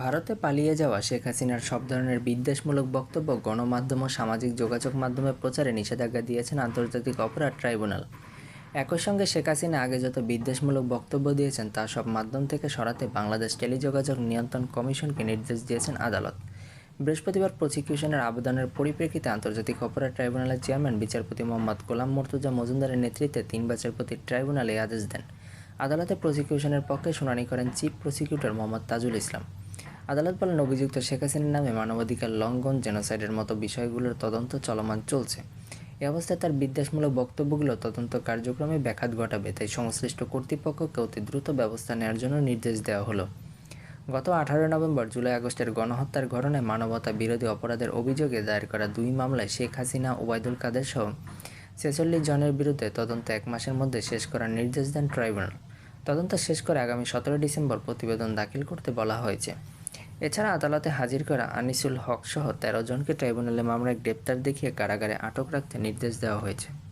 ভারতে পালিয়ে যাওয়া শেখ হাসিনার সব ধরনের বিদ্বেষমূলক বক্তব্য গণমাধ্যম ও সামাজিক যোগাযোগ মাধ্যমে প্রচারে নিষেধাজ্ঞা দিয়েছেন আন্তর্জাতিক অপরাধ ট্রাইব্যুনাল। একই সঙ্গে শেখ হাসিনা আগে যত বিদ্বেষমূলক বক্তব্য দিয়েছেন, তা সব মাধ্যম থেকে সরাতে বাংলাদেশ টেলিযোগাযোগ নিয়ন্ত্রণ কমিশনকে নির্দেশ দিয়েছেন আদালত। বৃহস্পতিবার প্রসিকিউশনের আবেদনের পরিপ্রেক্ষিতে আন্তর্জাতিক অপরাধ ট্রাইব্যুনালের চেয়ারম্যান বিচারপতি মোহাম্মদ গোলাম মর্তুজা মজুমদারের নেতৃত্বে তিন বিচারপতির ট্রাইব্যুনাল আদেশ দেন। আদালতে প্রসিকিউশনের পক্ষে শুনানি করেন চিফ প্রসিকিউটর মোহাম্মদ তাজুল ইসলাম। আদালত বলেন, অভিযুক্ত শেখ হাসিনার নামে মানবাধিকার লঙ্ঘন, জেনোসাইডের মতো বিষয়গুলোর তদন্ত চলমান চলছে। এ অবস্থায় তার বিদ্বেষমূলক বক্তব্যগুলো তদন্ত কার্যক্রমে ব্যাঘাত ঘটাবে, তাই সংশ্লিষ্ট কর্তৃপক্ষকে অতি দ্রুত ব্যবস্থা নেওয়ার জন্য নির্দেশ দেওয়া হলো। গত আঠারো নভেম্বর জুলাই আগস্টের গণহত্যার ঘটনায় মানবতা বিরোধী অপরাধের অভিযোগে দায়ের করা দুই মামলায় শেখ হাসিনা, ওবায়দুল কাদের সহ ছেচল্লিশ জনের বিরুদ্ধে তদন্ত এক মাসের মধ্যে শেষ করার নির্দেশ দেন ট্রাইব্যুনাল। তদন্ত শেষ করে আগামী সতেরো ডিসেম্বর প্রতিবেদন দাখিল করতে বলা হয়েছে। এছাড়া আদালতে হাজির করা আনিসুল হক সহ তেরো জনকে ট্রাইব্যুনালে মামলায় গ্রেপ্তার দেখিয়ে কারাগারে আটক রাখতে নির্দেশ দেওয়া হয়েছে।